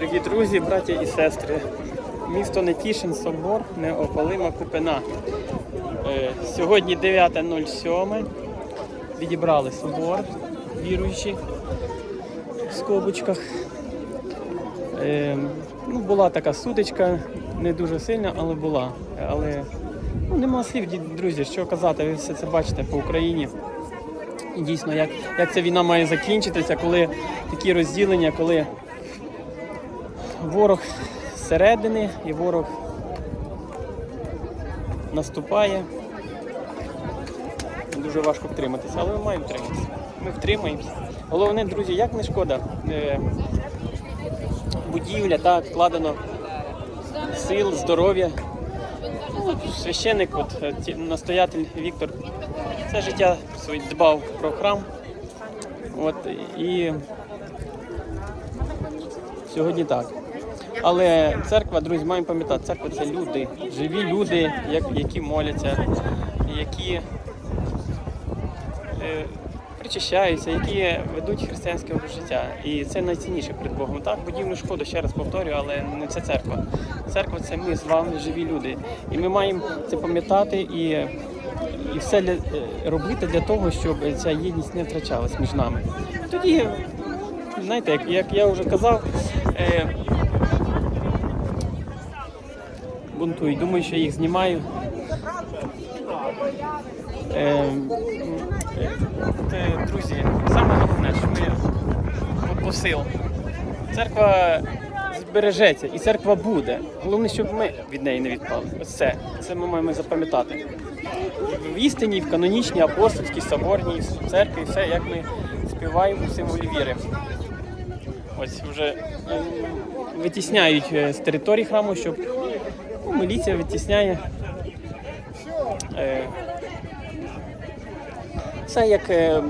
Дорогі друзі, браті і сестри, місто Нетішин, собор, неопалима купина. Е, Сьогодні 9.07. Відібрали собор, віруючі в скобочках. Е, ну, була така сутичка, не дуже сильна, але була. Але ну, нема слів, друзі, що казати, ви все це бачите по Україні. І дійсно, як, як ця війна має закінчитися, коли такі розділення, коли ворог зсередини і ворог наступає. Дуже важко втриматися, але ми маємо втриматися. Ми втримаємося. Головне, друзі, як не шкода. е, Будівля, так, вкладено сил, здоров'я. Ну, священник, от, е, настоятель Віктор, все життя своє дбав про храм. От, і сьогодні так. Але церква, друзі, маємо пам'ятати, церква це люди, живі люди, які моляться, які е, причащаються, які ведуть християнське життя. І це найцінніше перед Богом. Так, будівну шкоду, ще раз повторюю, але не це церква. Церква це ми з вами, живі люди. І ми маємо це пам'ятати і, і все для, е, робити для того, щоб ця єдність не втрачалась між нами. Тоді, знаєте, як, як я вже казав, е, бунтують. Думаю, що їх знімаю. Е, е, друзі, саме головне, що ми по- посил. Церква збережеться і церква буде. Головне, щоб ми від неї не відпали. Ось це. Це ми маємо запам'ятати. В істині, в канонічній, апостольській, соборній церкві, все, як ми співаємо у символі віри. Ось вже е, витісняють е, з території храму, щоб ну, міліція витісняє. Е, все як, е,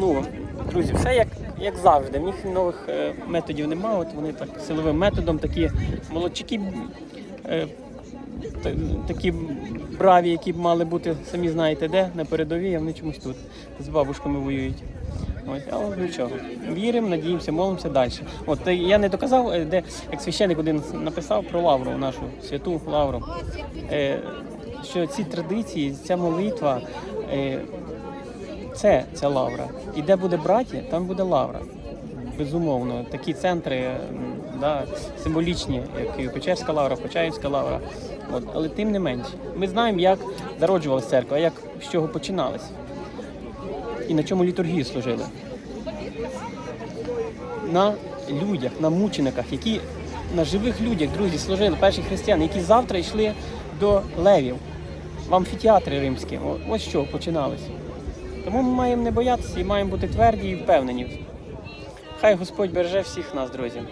ну, друзі, все як, як завжди. В них нових е, методів немає. От вони так силовим методом такі молодчики, такі браві, які б мали бути, самі знаєте де, на передовій, а вони чомусь тут з бабушками воюють. Ось, але нічого. Віримо, надіємося, молимося далі. От я не доказав, е, де як священник один написав про лавру, нашу святу лавру. Е, що ці традиції, ця молитва, е, це ця лавра. І де буде браті, там буде лавра. Безумовно, такі центри да, символічні, як Печерська лавра, Почаївська лавра. От, але тим не менше, ми знаємо, як зароджувалася церква, як з чого починалась. І на чому літургію служили. На людях, на мучениках, які на живих людях, друзі, служили перші християни, які завтра йшли до левів в амфітеатри римські. Ось що починалося. Тому ми маємо не боятися і маємо бути тверді і впевнені. Хай Господь береже всіх нас, друзі.